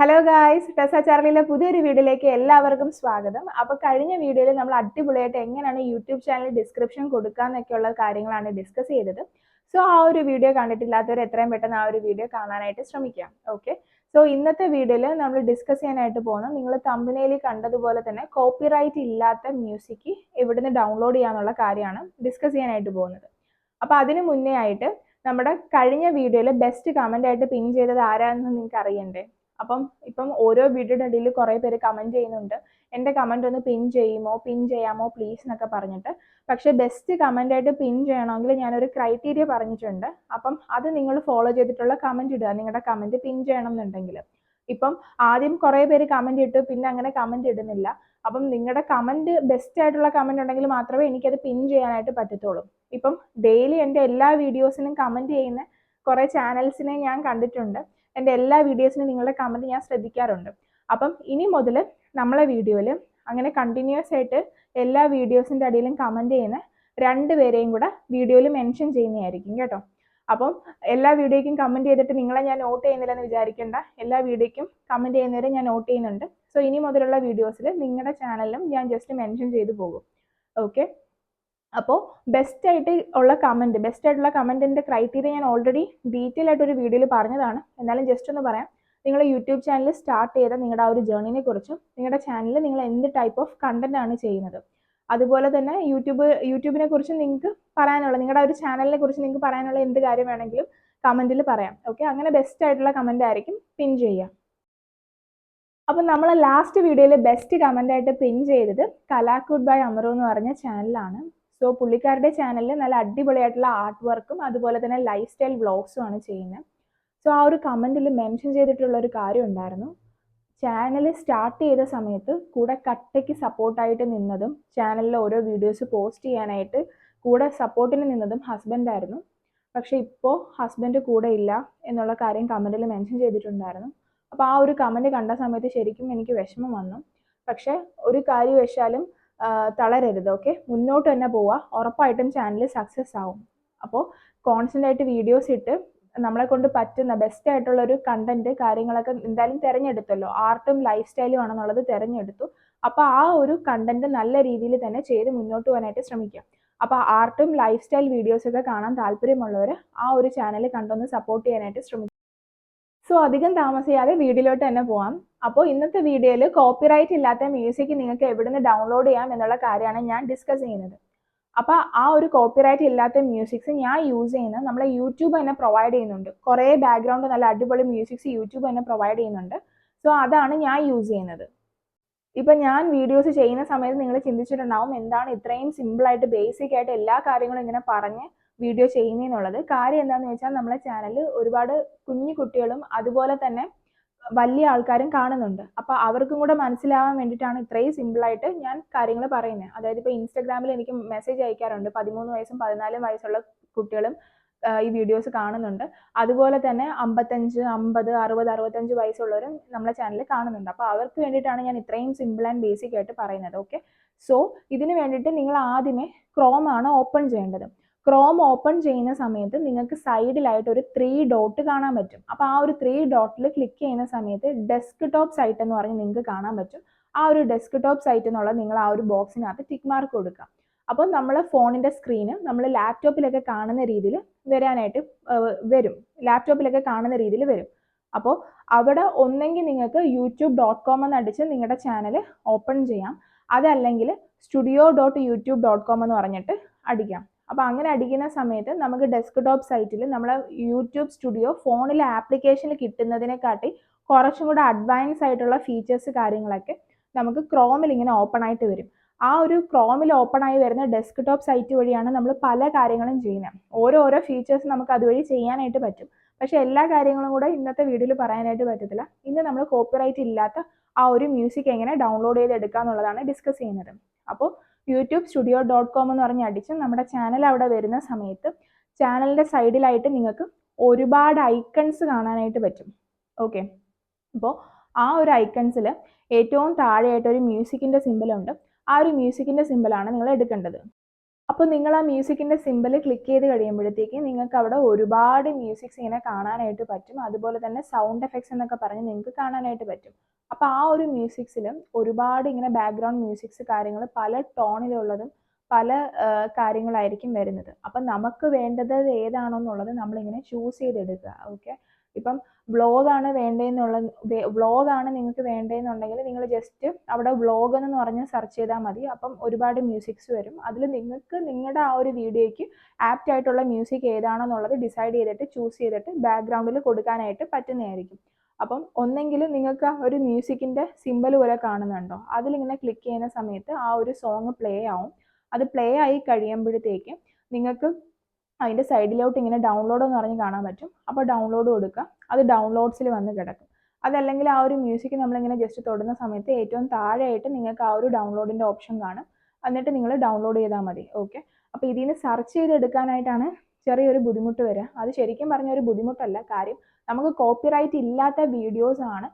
Hello guys ടെസ ചാർലിയിലെ പുതിയൊരു വീഡിയോയിലേക്ക് എല്ലാവർക്കും സ്വാഗതം. അപ്പോൾ കഴിഞ്ഞ വീഡിയോയിൽ നമ്മൾ അടിപൊളിയായിട്ട് എങ്ങനെയാണ് യൂട്യൂബ് ചാനൽ ഡിസ്ക്രിപ്ഷൻ കൊടുക്കാന്നൊക്കെയുള്ള കാര്യങ്ങളാണ് ഡിസ്കസ് ചെയ്തത്. സോ ആ ഒരു വീഡിയോ കണ്ടിട്ടില്ലാത്തവർ എത്രയും പെട്ടെന്ന് ആ ഒരു വീഡിയോ കാണാനായിട്ട് ശ്രമിക്കാം. ഓക്കെ സോ ഇന്നത്തെ വീഡിയോയിൽ നമ്മൾ ഡിസ്കസ് ചെയ്യാനായിട്ട് പോകുന്നത് നിങ്ങൾ തമ്പനയിൽ കണ്ടതുപോലെ തന്നെ കോപ്പിറൈറ്റ് ഇല്ലാത്ത മ്യൂസിക് എവിടുന്ന് ഡൗൺലോഡ് ചെയ്യാന്നുള്ള കാര്യമാണ് ഡിസ്കസ് ചെയ്യാനായിട്ട് പോകുന്നത്. അപ്പോൾ അതിന് മുന്നേ ആയിട്ട് നമ്മുടെ കഴിഞ്ഞ വീഡിയോയിൽ ബെസ്റ്റ് കമന്റ് ആയിട്ട് പിൻ ചെയ്തത് ആരാണെന്ന് നിങ്ങൾക്ക് അറിയണ്ടേ? അപ്പം ഇപ്പം ഓരോ വീഡിയോയുടെ ഇടയിൽ കുറേ പേര് കമന്റ് ചെയ്യുന്നുണ്ട്. എന്റെ കമന്റ് ഒന്ന് പിൻ ചെയ്യുമോ? പിൻ ചെയ്യാമോ? പ്ലീസ് എന്നൊക്കെ പറഞ്ഞിട്ട്. പക്ഷേ ബെസ്റ്റ് കമന്റ് ആയിട്ട് പിൻ ചെയ്യണമെങ്കിൽ ഞാനൊരു ക്രൈറ്റീരിയ പറഞ്ഞിട്ടുണ്ട്. അപ്പം അത് നിങ്ങൾ ഫോളോ ചെയ്തിട്ടുള്ള കമന്റ് ഇടുക. നിങ്ങളുടെ കമന്റ് പിൻ ചെയ്യണം എന്നുണ്ടെങ്കിൽ. ഇപ്പം ആദ്യം കുറേ പേര് കമന്റ് ഇട്ടു. പിന്നെ അങ്ങനെ കമന്റ് ഇടുന്നില്ല. അപ്പം നിങ്ങളുടെ കമന്റ് ബെസ്റ്റ് ആയിട്ടുള്ള കമന്റ് ഉണ്ടെങ്കിൽ മാത്രമേ എനിക്കത് പിൻ ചെയ്യാനായിട്ട് പറ്റത്തുള്ളൂ. ഇപ്പം ഡെയിലി എന്റെ എല്ലാ വീഡിയോസിനും കമന്റ് ചെയ്യുന്ന കുറേ ചാനൽസിനെ ഞാൻ കണ്ടിട്ടുണ്ട്. എന്റെ എല്ലാ വീഡിയോസിനും നിങ്ങളുടെ കമന്റ് ഞാൻ ശ്രദ്ധിക്കാറുണ്ട്. അപ്പം ഇനി മുതൽ നമ്മളെ വീഡിയോയിൽ അങ്ങനെ കണ്ടിന്യൂസ് ആയിട്ട് എല്ലാ വീഡിയോസിന്റെ അടിയിലും കമന്റ് ചെയ്യുന്ന രണ്ട് പേരെയും കൂടെ വീഡിയോയിൽ മെൻഷൻ ചെയ്യുന്നതായിരിക്കും കേട്ടോ. അപ്പം എല്ലാ വീഡിയോയ്ക്കും കമന്റ് ചെയ്തിട്ട് നിങ്ങളെ ഞാൻ നോട്ട് ചെയ്യുന്നില്ല എന്ന് വിചാരിക്കേണ്ട. എല്ലാ വീഡിയോയ്ക്കും കമന്റ് ചെയ്യുന്നവരെ ഞാൻ നോട്ട് ചെയ്യുന്നുണ്ട്. സോ ഇനി മുതലുള്ള വീഡിയോസിൽ നിങ്ങളുടെ ചാനലിലും ഞാൻ ജസ്റ്റ് മെൻഷൻ ചെയ്തു പോകും. ഓക്കെ അപ്പോൾ ബെസ്റ്റ് ആയിട്ട് ഉള്ള കമന്റ് ബെസ്റ്റ് ആയിട്ടുള്ള കമന്റിന്റെ ക്രൈറ്റീരിയ ഞാൻ ഓൾറെഡി ഡീറ്റെയിൽ ആയിട്ട് ഒരു വീഡിയോയിൽ പറഞ്ഞതാണ്. എന്നാലും ജസ്റ്റ് ഒന്ന് പറയാം. നിങ്ങൾ യൂട്യൂബ് ചാനൽ സ്റ്റാർട്ട് ചെയ്ത നിങ്ങളുടെ ആ ഒരു ജേർണിനെ കുറിച്ചും നിങ്ങളുടെ ചാനലിൽ നിങ്ങൾ എന്ത് ടൈപ്പ് ഓഫ് കണ്ടന്റ് ആണ് ചെയ്യുന്നത്. അതുപോലെ തന്നെ യൂട്യൂബ് യൂട്യൂബിനെ കുറിച്ച് നിങ്ങൾക്ക് പറയാനുള്ള നിങ്ങളുടെ ഒരു ചാനലിനെ കുറിച്ച് നിങ്ങൾക്ക് പറയാനുള്ള എന്ത് കാര്യം വേണമെങ്കിലും കമന്റിൽ പറയാം. ഓക്കെ അങ്ങനെ ബെസ്റ്റ് ആയിട്ടുള്ള കമന്റ് ആയിരിക്കും പിൻ ചെയ്യുക. അപ്പം നമ്മൾ ലാസ്റ്റ് വീഡിയോയിൽ ബെസ്റ്റ് കമന്റ് ആയിട്ട് പിൻ ചെയ്തത് കലാക്കുഡ് ബൈ അമറു എന്ന് പറഞ്ഞ ചാനലാണ് സോ പുള്ളിക്കാരുടെ ചാനലിൽ നല്ല അടിപൊളിയായിട്ടുള്ള ആർട്ട് വർക്കും അതുപോലെ തന്നെ ലൈഫ് സ്റ്റൈൽ വ്ളോഗ്സും ആണ് ചെയ്യുന്നത്. സോ ആ ഒരു കമന്റിൽ മെൻഷൻ ചെയ്തിട്ടുള്ള ഒരു കാര്യം ഉണ്ടായിരുന്നു. ചാനൽ സ്റ്റാർട്ട് ചെയ്ത സമയത്ത് കൂടെ കട്ടയ്ക്ക് സപ്പോർട്ടായിട്ട് നിന്നതും ചാനലിൽ ഓരോ വീഡിയോസ് പോസ്റ്റ് ചെയ്യാനായിട്ട് കൂടെ സപ്പോർട്ടിന് നിന്നതും ഹസ്ബൻഡായിരുന്നു പക്ഷെ ഇപ്പോൾ ഹസ്ബൻഡ് കൂടെ ഇല്ല എന്നുള്ള കാര്യം കമന്റിൽ മെൻഷൻ ചെയ്തിട്ടുണ്ടായിരുന്നു. അപ്പോൾ ആ ഒരു കമന്റ് കണ്ട സമയത്ത് ശരിക്കും എനിക്ക് വിഷമം വന്നു. പക്ഷേ ഒരു കാര്യവശാലും തളരരുത് ഓക്കെ മുന്നോട്ട് തന്നെ പോവുക. ഉറപ്പായിട്ടും ചാനൽ സക്സസ് ആവും. അപ്പോൾ കോൺസ്റ്റന്റ് ആയിട്ട് വീഡിയോസ് ഇട്ട് നമ്മളെ കൊണ്ട് പറ്റുന്ന ബെസ്റ്റ് ആയിട്ടുള്ള ഒരു കണ്ടന്റ് കാര്യങ്ങളൊക്കെ എന്തായാലും തിരഞ്ഞെടുത്തല്ലോ. ആർട്ടും ലൈഫ് സ്റ്റൈലും ആണെന്നുള്ളത് തിരഞ്ഞെടുത്തു. അപ്പോൾ ആ ഒരു കണ്ടന്റ് നല്ല രീതിയിൽ തന്നെ ചെയ്ത് മുന്നോട്ട് പോകാനായിട്ട് ശ്രമിക്കാം അപ്പോൾ ആർട്ടും ലൈഫ് സ്റ്റൈൽ വീഡിയോസ് ഒക്കെ കാണാൻ താല്പര്യമുള്ളവർ ആ ഒരു ചാനൽ കണ്ടൊന്ന് സപ്പോർട്ട് ചെയ്യാനായിട്ട് ശ്രമിക്കും സോ അധികം താമസിയാതെ വീഡിയോയിലോട്ട് തന്നെ പോവാം. അപ്പോൾ ഇന്നത്തെ വീഡിയോയിൽ കോപ്പിറൈറ്റ് ഇല്ലാത്ത മ്യൂസിക് നിങ്ങൾക്ക് എവിടുന്ന് ഡൗൺലോഡ് ചെയ്യാം എന്നുള്ള കാര്യമാണ് ഞാൻ ഡിസ്കസ് ചെയ്യുന്നത്. അപ്പോൾ ആ ഒരു കോപ്പിറൈറ്റ് ഇല്ലാത്ത മ്യൂസിക്സ് ഞാൻ യൂസ് ചെയ്യുന്നത് നമ്മളെ യൂട്യൂബ് തന്നെ പ്രൊവൈഡ് ചെയ്യുന്നുണ്ട്. കുറേ ബാക്ക്ഗ്രൗണ്ട് നല്ല അടിപൊളി മ്യൂസിക്സ് യൂട്യൂബ് തന്നെ പ്രൊവൈഡ് ചെയ്യുന്നുണ്ട്. സോ അതാണ് ഞാൻ യൂസ് ചെയ്യുന്നത്. ഇപ്പം ഞാൻ വീഡിയോസ് ചെയ്യുന്ന സമയത്ത് നിങ്ങൾ ചിന്തിച്ചിട്ടുണ്ടാവും എന്താണ് ഇത്രയും സിമ്പിളായിട്ട് ബേസിക് ആയിട്ട് എല്ലാ കാര്യങ്ങളും ഇങ്ങനെ പറഞ്ഞ് വീഡിയോ ചെയ്യുന്നതെന്നുള്ളത് കാര്യം എന്താണെന്ന് വെച്ചാൽ നമ്മളെ ചാനൽ ഒരുപാട് കുഞ്ഞു കുട്ടികളും അതുപോലെ തന്നെ വലിയ ആൾക്കാരും കാണുന്നുണ്ട്. അപ്പോൾ അവർക്കും കൂടെ മനസ്സിലാവാൻ വേണ്ടിയിട്ടാണ് ഇത്രയും സിമ്പിളായിട്ട് ഞാൻ കാര്യങ്ങൾ പറയുന്നത് അതായത് ഇപ്പൊ ഇൻസ്റ്റാഗ്രാമിൽ എനിക്ക് മെസ്സേജ് അയക്കാറുണ്ട്. പതിമൂന്ന് വയസ്സും പതിനാലും വയസ്സുള്ള കുട്ടികളും ഈ വീഡിയോസ് കാണുന്നുണ്ട്. അതുപോലെ തന്നെ അമ്പത്തഞ്ച് അമ്പത് അറുപത് അറുപത്തഞ്ച് വയസ്സുള്ളവരും നമ്മളെ ചാനൽ കാണുന്നുണ്ട്. അപ്പോൾ അവർക്ക് വേണ്ടിയിട്ടാണ് ഞാൻ ഇത്രയും സിമ്പിൾ ആൻഡ് ബേസിക് ആയിട്ട് പറയുന്നത്. ഓക്കെ സോ ഇതിന് വേണ്ടിയിട്ട് നിങ്ങൾ ആദ്യമേ ക്രോം ആണ് ഓപ്പൺ ചെയ്യേണ്ടത്. ക്രോം ഓപ്പൺ ചെയ്യുന്ന സമയത്ത് നിങ്ങൾക്ക് സൈഡിലായിട്ട് ഒരു ത്രീ ഡോട്ട് കാണാൻ പറ്റും. അപ്പോൾ ആ ഒരു ത്രീ ഡോട്ടിൽ ക്ലിക്ക് ചെയ്യുന്ന സമയത്ത് ഡെസ്ക് ടോപ്പ് സൈറ്റ് എന്ന് പറഞ്ഞ് നിങ്ങൾക്ക് കാണാൻ പറ്റും. ആ ഒരു ഡെസ്ക് ടോപ്പ് സൈറ്റ് എന്നുള്ളത് നിങ്ങൾ ആ ഒരു ബോക്സിനകത്ത് ടിക്ക് മാർക്ക് കൊടുക്കുക. അപ്പോൾ നമ്മൾ ഫോണിന്റെ സ്ക്രീന് നമ്മൾ ലാപ്ടോപ്പിലൊക്കെ കാണുന്ന രീതിയിൽ വരാനായിട്ട് വരും. ലാപ്ടോപ്പിലൊക്കെ കാണുന്ന രീതിയിൽ വരും. അപ്പോൾ അവിടെ ഒന്നെങ്കിൽ നിങ്ങൾക്ക് യൂട്യൂബ് ഡോട്ട് കോം എന്ന് അടിച്ച് നിങ്ങളുടെ ചാനൽ ഓപ്പൺ ചെയ്യാം. അതല്ലെങ്കിൽ studio dot YouTube dot com എന്ന് പറഞ്ഞിട്ട് അടിക്കാം. അപ്പോൾ അങ്ങനെ അടിക്കുന്ന സമയത്ത് നമുക്ക് ഡെസ്ക്ടോപ്പ് സൈറ്റിൽ നമ്മളെ യൂട്യൂബ് സ്റ്റുഡിയോ ഫോണിലെ ആപ്ലിക്കേഷനിൽ കിട്ടുന്നതിനെക്കാട്ടി കുറച്ചും കൂടെ അഡ്വാൻസ് ആയിട്ടുള്ള ഫീച്ചേഴ്സ് കാര്യങ്ങളൊക്കെ നമുക്ക് ക്രോമിൽ ഇങ്ങനെ ഓപ്പൺ ആയിട്ട് വരും. ആ ഒരു ക്രോമിൽ ഓപ്പൺ ആയി വരുന്ന ഡെസ്ക്ടോപ്പ് സൈറ്റ് വഴിയാണ് നമ്മൾ പല കാര്യങ്ങളും ചെയ്യുന്നത്. ഓരോരോ ഫീച്ചേഴ്സ് നമുക്ക് അതുവഴി ചെയ്യാനായിട്ട് പറ്റും. പക്ഷെ എല്ലാ കാര്യങ്ങളും കൂടെ ഇന്നത്തെ വീഡിയോയിൽ പറയാനായിട്ട് പറ്റത്തില്ല. ഇന്ന് നമ്മൾ കോപ്പിറൈറ്റ് ഇല്ലാത്ത ആ ഒരു മ്യൂസിക് എങ്ങനെ ഡൗൺലോഡ് ചെയ്തെടുക്കുക എന്നുള്ളതാണ് ഡിസ്കസ് ചെയ്യുന്നത്. അപ്പോൾ യൂട്യൂബ് സ്റ്റുഡിയോ ഡോട്ട് കോം എന്ന് പറഞ്ഞ് അടിച്ച് നമ്മുടെ ചാനൽ അവിടെ വരുന്ന സമയത്ത് ചാനലിന്റെ സൈഡിലായിട്ട് നിങ്ങൾക്ക് ഒരുപാട് ഐക്കൺസ് കാണാനായിട്ട് പറ്റും. ഓക്കെ? അപ്പോൾ ആ ഒരു ഐക്കൺസിൽ ഏറ്റവും താഴെയായിട്ട് ഒരു മ്യൂസിക്കിന്റെ സിമ്പിളുണ്ട്. ആ ഒരു മ്യൂസിക്കിന്റെ സിമ്പിളാണ് നിങ്ങൾ എടുക്കേണ്ടത്. അപ്പോൾ നിങ്ങൾ ആ മ്യൂസിക്കിന്റെ സിമ്പിൾ ക്ലിക്ക് ചെയ്ത് കഴിയുമ്പോഴത്തേക്ക് നിങ്ങൾക്ക് അവിടെ ഒരുപാട് മ്യൂസിക്സ് ഇങ്ങനെ കാണാനായിട്ട് പറ്റും. അതുപോലെ തന്നെ സൗണ്ട് എഫക്ട്സ് എന്നൊക്കെ പറഞ്ഞ് നിങ്ങൾക്ക് കാണാനായിട്ട് പറ്റും. അപ്പോൾ ആ ഒരു മ്യൂസിക്സിലും ഒരുപാട് ഇങ്ങനെ ബാക്ക്ഗ്രൗണ്ട് മ്യൂസിക്സ് കാര്യങ്ങൾ പല ടോണിലുള്ളതും പല കാര്യങ്ങളായിരിക്കും വരുന്നത്. അപ്പം നമുക്ക് വേണ്ടത് ഏതാണോ എന്നുള്ളത് നമ്മളിങ്ങനെ ചൂസ് ചെയ്തെടുക്കുക. ഓക്കെ ഇപ്പം വ്ളോഗാണ് വേണ്ടതെന്നുള്ള വ്ളോഗാണ് നിങ്ങൾക്ക് വേണ്ടതെന്നുണ്ടെങ്കിൽ നിങ്ങൾ ജസ്റ്റ് അവിടെ വ്ളോഗ് എന്ന് പറഞ്ഞ് സെർച്ച് ചെയ്താൽ മതി. അപ്പം ഒരുപാട് മ്യൂസിക്സ് വരും. അതിൽ നിങ്ങൾക്ക് നിങ്ങളുടെ ആ ഒരു വീഡിയോയ്ക്ക് ആപ്റ്റ് ആയിട്ടുള്ള മ്യൂസിക് ഏതാണെന്നുള്ളത് ഡിസൈഡ് ചെയ്തിട്ട് ചൂസ് ചെയ്തിട്ട് ബാക്ക്ഗ്രൗണ്ടിൽ കൊടുക്കാനായിട്ട് പറ്റുന്നതായിരിക്കും. അപ്പം ഒന്നെങ്കിലും നിങ്ങൾക്ക് ആ ഒരു മ്യൂസിക്കിന്റെ സിമ്പൽ പോലെ കാണുന്നുണ്ടോ? അതിലിങ്ങനെ ക്ലിക്ക് ചെയ്യുന്ന സമയത്ത് ആ ഒരു സോങ് പ്ലേ ആവും. അത് പ്ലേ ആയി കഴിയുമ്പോഴത്തേക്ക് നിങ്ങൾക്ക് അതിന്റെ സൈഡിലോട്ട് ഇങ്ങനെ ഡൗൺലോഡ് എന്ന് പറഞ്ഞ് കാണാൻ പറ്റും. അപ്പോൾ ഡൗൺലോഡ് കൊടുക്കുക അത് ഡൗൺലോഡ്സിൽ വന്ന് കിടക്കും. അതല്ലെങ്കിൽ ആ ഒരു മ്യൂസിക് നമ്മളിങ്ങനെ ജസ്റ്റ് തൊടുന്ന സമയത്ത് ഏറ്റവും താഴെയായിട്ട് നിങ്ങൾക്ക് ആ ഒരു ഡൗൺലോഡിന്റെ ഓപ്ഷൻ കാണും. എന്നിട്ട് നിങ്ങൾ ഡൗൺലോഡ് ചെയ്താൽ മതി. ഓക്കെ അപ്പോൾ ഇതിൽ നിന്ന് സെർച്ച് ചെയ്തെടുക്കാനായിട്ടാണ് ചെറിയൊരു ബുദ്ധിമുട്ട് വരിക. അത് ശരിക്കും പറഞ്ഞ ഒരു ബുദ്ധിമുട്ടല്ല. കാര്യം നമുക്ക് കോപ്പിറൈറ്റ് ഇല്ലാത്ത വീഡിയോസ് ആണ്.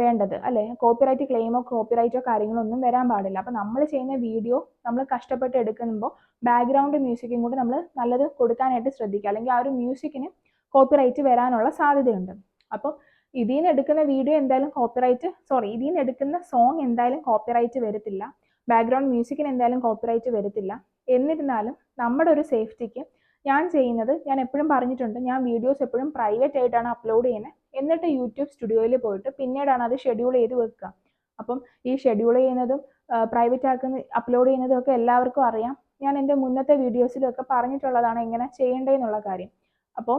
വേണ്ടത് അല്ലേ? കോപ്പിറൈറ്റ് ക്ലെയിമോ കോപ്പിറൈറ്റോ കാര്യങ്ങളോ ഒന്നും വരാൻ പാടില്ല. അപ്പോൾ നമ്മൾ ചെയ്യുന്ന വീഡിയോ നമ്മൾ കഷ്ടപ്പെട്ട് എടുക്കുമ്പോൾ ബാക്ക്ഗ്രൗണ്ട് മ്യൂസിക്കും കൂടി നമ്മൾ നല്ലത് കൊടുക്കാനായിട്ട് ശ്രദ്ധിക്കുക. അല്ലെങ്കിൽ ആ ഒരു മ്യൂസിക്കിന് കോപ്പിറൈറ്റ് വരാനുള്ള സാധ്യതയുണ്ട്. അപ്പോൾ ഇതിൽ നിന്ന് എടുക്കുന്ന വീഡിയോ എന്തായാലും കോപ്പിറൈറ്റ് സോറി ഇതിൽ നിന്ന് എടുക്കുന്ന സോങ് എന്തായാലും കോപ്പിറൈറ്റ് വരത്തില്ല. ബാക്ക്ഗ്രൗണ്ട് മ്യൂസിക്കിന് എന്തായാലും കോപ്പിറൈറ്റ് വരത്തില്ല. എന്നിരുന്നാലും നമ്മുടെ ഒരു സേഫ്റ്റിക്ക് ഞാൻ ചെയ്യുന്നത് ഞാൻ എപ്പോഴും പറഞ്ഞിട്ടുണ്ട് ഞാൻ വീഡിയോസ് എപ്പോഴും പ്രൈവറ്റ് ആയിട്ടാണ് അപ്ലോഡ് ചെയ്യുന്നത്. എന്നിട്ട് യൂട്യൂബ് സ്റ്റുഡിയോയിൽ പോയിട്ട് പിന്നീടാണ് അത് ഷെഡ്യൂൾ ചെയ്ത് വെക്കുക. അപ്പം ഈ ഷെഡ്യൂൾ ചെയ്യുന്നതും പ്രൈവറ്റ് ആക്കുന്ന അപ്ലോഡ് ചെയ്യുന്നതും ഒക്കെ എല്ലാവർക്കും അറിയാം. ഞാൻ എന്റെ മുന്നത്തെ വീഡിയോസിലൊക്കെ പറഞ്ഞിട്ടുള്ളതാണ് എങ്ങനെ ചെയ്യേണ്ടതെന്നുള്ള കാര്യം. അപ്പോൾ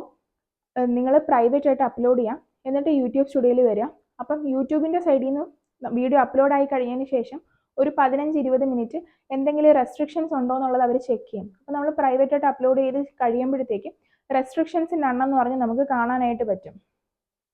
നിങ്ങൾ പ്രൈവറ്റ് ആയിട്ട് അപ്ലോഡ് ചെയ്യാം. എന്നിട്ട് യൂട്യൂബ് സ്റ്റുഡിയോയിൽ വരിക. അപ്പം യൂട്യൂബിന്റെ സൈഡിൽ നിന്ന് വീഡിയോ അപ്ലോഡ് ആയി കഴിഞ്ഞതിന് ശേഷം ഒരു പതിനഞ്ച് ഇരുപത് മിനിറ്റ് എന്തെങ്കിലും റെസ്ട്രിക്ഷൻസ് ഉണ്ടോ എന്നുള്ളത് അവർ ചെക്ക് ചെയ്യും. അപ്പോൾ നമ്മൾ പ്രൈവറ്റ് ആയിട്ട് അപ്ലോഡ് ചെയ്ത് കഴിയുമ്പോഴത്തേക്കും റെസ്ട്രിക്ഷൻസിന്റെ എണ്ണം എന്ന് പറഞ്ഞ് നമുക്ക് കാണാനായിട്ട് പറ്റും.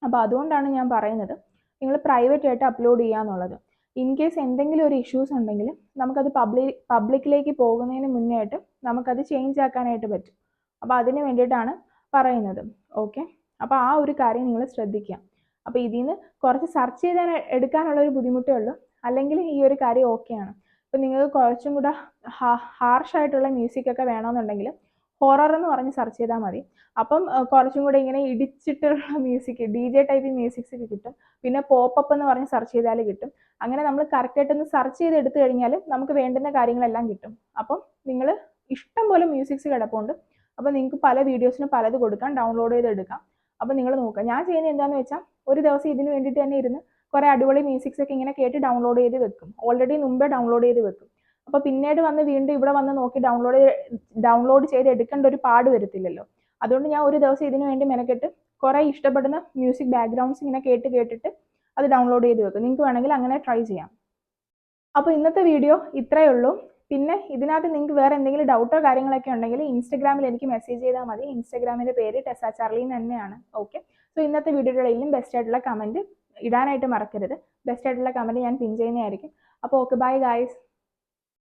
അപ്പോൾ അതുകൊണ്ടാണ് ഞാൻ പറയുന്നത് നിങ്ങൾ പ്രൈവറ്റ് ആയിട്ട് അപ്ലോഡ് ചെയ്യുക എന്നുള്ളത്. ഇൻ കേസ് എന്തെങ്കിലും ഒരു ഇഷ്യൂസ് ഉണ്ടെങ്കിൽ നമുക്കത് പബ്ലിക് പബ്ലിക്കിലേക്ക് പോകുന്നതിന് മുന്നേ ആയിട്ട് നമുക്കത് ചേഞ്ച് ആക്കാനായിട്ട് പറ്റും. അപ്പോൾ അതിന് വേണ്ടിയിട്ടാണ് പറയുന്നത്. ഓക്കെ അപ്പോൾ ആ ഒരു കാര്യം നിങ്ങൾ ശ്രദ്ധിക്കുക. അപ്പോൾ ഇതിൽ നിന്ന് കുറച്ച് സെർച്ച് ചെയ്താൽ എടുക്കാനുള്ള ഒരു ബുദ്ധിമുട്ടേ ഉള്ളൂ. അല്ലെങ്കിൽ ഈ ഒരു കാര്യം ഓക്കെയാണ് ഇപ്പം നിങ്ങൾക്ക് കുറച്ചും കൂടെ ഹാർഷ് ആയിട്ടുള്ള മ്യൂസിക് ഒക്കെ വേണമെന്നുണ്ടെങ്കിൽ ഹൊറർ എന്ന് പറഞ്ഞ് സെർച്ച് ചെയ്താൽ മതി. അപ്പം കുറച്ചും കൂടെ ഇങ്ങനെ ഇടിച്ചിട്ടുള്ള music D J type musics കിട്ടും. പിന്നെ പോപ്പപ്പ് എന്ന് പറഞ്ഞ് സെർച്ച് ചെയ്താൽ കിട്ടും. അങ്ങനെ നമ്മൾ കറക്റ്റായിട്ടൊന്ന് സെർച്ച് ചെയ്ത് എടുത്തു കഴിഞ്ഞാൽ നമുക്ക് വേണ്ടുന്ന കാര്യങ്ങളെല്ലാം കിട്ടും. അപ്പം നിങ്ങൾ ഇഷ്ടം പോലെ മ്യൂസിക്സ് കിടപ്പുണ്ട്. അപ്പോൾ നിങ്ങൾക്ക് പല വീഡിയോസിനും പലത് കൊടുക്കാം ഡൗൺലോഡ് ചെയ്ത് എടുക്കാം അപ്പോൾ നിങ്ങൾ നോക്കുക. ഞാൻ ചെയ്യുന്നത് എന്താണെന്ന് വെച്ചാൽ ഒരു ദിവസം ഇതിന് വേണ്ടിയിട്ട് തന്നെ ഇരുന്ന് കുറേ അടിപൊളി മ്യൂസിക്സ് ഒക്കെ ഇങ്ങനെ കേട്ട് ഡൗൺലോഡ് ചെയ്ത് വെക്കും. ഓൾറെഡി മുമ്പേ ഡൗൺലോഡ് ചെയ്ത് വെക്കും. അപ്പോൾ പിന്നീട് വന്ന് വീണ്ടും ഇവിടെ വന്ന് നോക്കി ഡൗൺലോഡ് ഡൗൺലോഡ് ചെയ്ത് എടുക്കേണ്ട ഒരു പാട് വരത്തില്ലല്ലോ. അതുകൊണ്ട് ഞാൻ ഒരു ദിവസം ഇതിനു വേണ്ടി മെനക്കെട്ട് കുറേ ഇഷ്ടപ്പെടുന്ന മ്യൂസിക് ബാക്ക്ഗ്രൗണ്ട്സ് ഇങ്ങനെ കേട്ട് കേട്ടിട്ട് അത് ഡൗൺലോഡ് ചെയ്ത് വെക്കും. നിങ്ങൾക്ക് വേണമെങ്കിൽ അങ്ങനെ ട്രൈ ചെയ്യാം. അപ്പോൾ ഇന്നത്തെ വീഡിയോ ഇത്രയേ ഉള്ളൂ. പിന്നെ ഇതിനകത്ത് നിങ്ങൾക്ക് വേറെ എന്തെങ്കിലും ഡൗട്ടോ കാര്യങ്ങളൊക്കെ ഉണ്ടെങ്കിൽ ഇൻസ്റ്റഗ്രാമിൽ എനിക്ക് മെസ്സേജ് ചെയ്താൽ മതി. ഇൻസ്റ്റഗ്രാമിന്റെ പേര് ടെസ ചാർലി തന്നെയാണ്. ഓക്കെ സോ ഇന്നത്തെ വീഡിയോയുടെ ഇടയിലും ബെസ്റ്റ് ആയിട്ടുള്ള കമന്റ് ഇടാനായിട്ട് മറക്കരുത്. ബെസ്റ്റ് ആയിട്ടുള്ള കമന്റ് ഞാൻ പിൻ ചെയ്യുന്നതായിരിക്കും. അപ്പോൾ ഓക്കെ ബൈ ഗായ്സ്